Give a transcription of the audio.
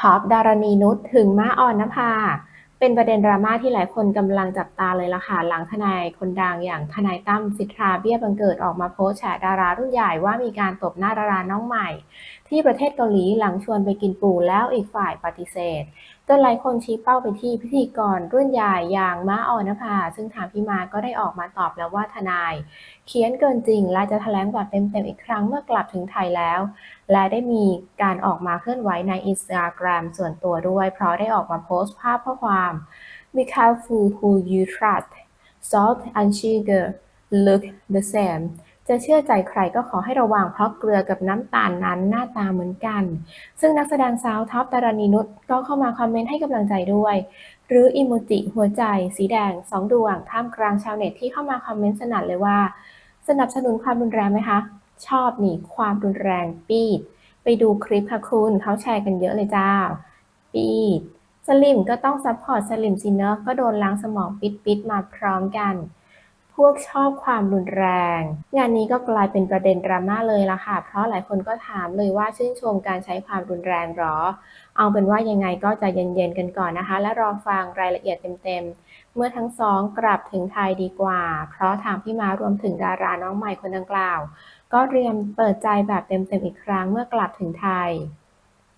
ท็อปดารณีนุชถึงมาอ่อนนภา เป็นประเด็นดราม่าที่หลายคนกำลังจับตาเลยล่ะค่ะหลังทนายคนดังอย่างทนายตั้มสิทธาเบี้ยบังเกิดออกมาโพสต์แฉดารารุ่นใหญ่ว่ามีการตบหน้าดาราน้องใหม่ ที่ประเทศเกาหลีหลังชวนไปกินปูแล้วอีกฝ่ายปฏิเสธจนหลายคนชี้เป้าไปที่พิธีกรรุ่นใหญ่อย่างม้าออนภาซึ่งทางพี่มาก็ได้ออกมาตอบแล้วว่าทนาย เขียนเกินจริงและจะแถลงแบบเต็มๆอีกครั้งเมื่อกลับถึงไทยแล้ว และได้มีการออกมาเคลื่อนไหวใน Instagram ส่วนตัวด้วย เพราะได้ออกมาโพสต์ภาพข้อความ Be careful who you trust salt and sugar look the same จะเชื่อใจใครก็ขอให้ระวังเพราะเกลือกับน้ำตาลนั้นหน้าตาเหมือนกัน ซึ่งนักแสดงสาวท็อปดารณีนุชก็เข้ามาคอมเมนต์ให้กำลังใจด้วย หรืออิโมจิหัวใจ สีแดงสองดวงท่ามกลางชาวเน็ตที่เข้ามาคอมเมนต์สนั่นเลยว่า สนับสนุนความรุนแรงไหมคะ ชอบหนี่ความรุนแรงปีด ไปดูคลิปค่ะคุณเขาแชร์กันเยอะเลยจ้า ปีด สลิมก็ต้องซัพพอร์ตสลิมสิเนอะก็โดนล้างสมองปิดปิดๆมาพร้อมกัน พวกชอบความรุนแรง งานนี้ก็กลายเป็นประเด็นดราม่าเลยละค่ะ เพราะหลายคนก็ถามเลยว่าชื่นชมการใช้ความรุนแรงหรอ เอาเป็นว่ายังไงก็จะเย็นๆกันก่อนนะคะ และรอฟังรายละเอียดเต็มๆ เมื่อทั้งสองกลับถึงไทยดีกว่า เพราะทางพี่มารวมถึงดาราน้องใหม่คนดังกล่าว ก็เตรียมเปิดใจแบบเต็มๆอีกครั้งเมื่อกลับถึงไทย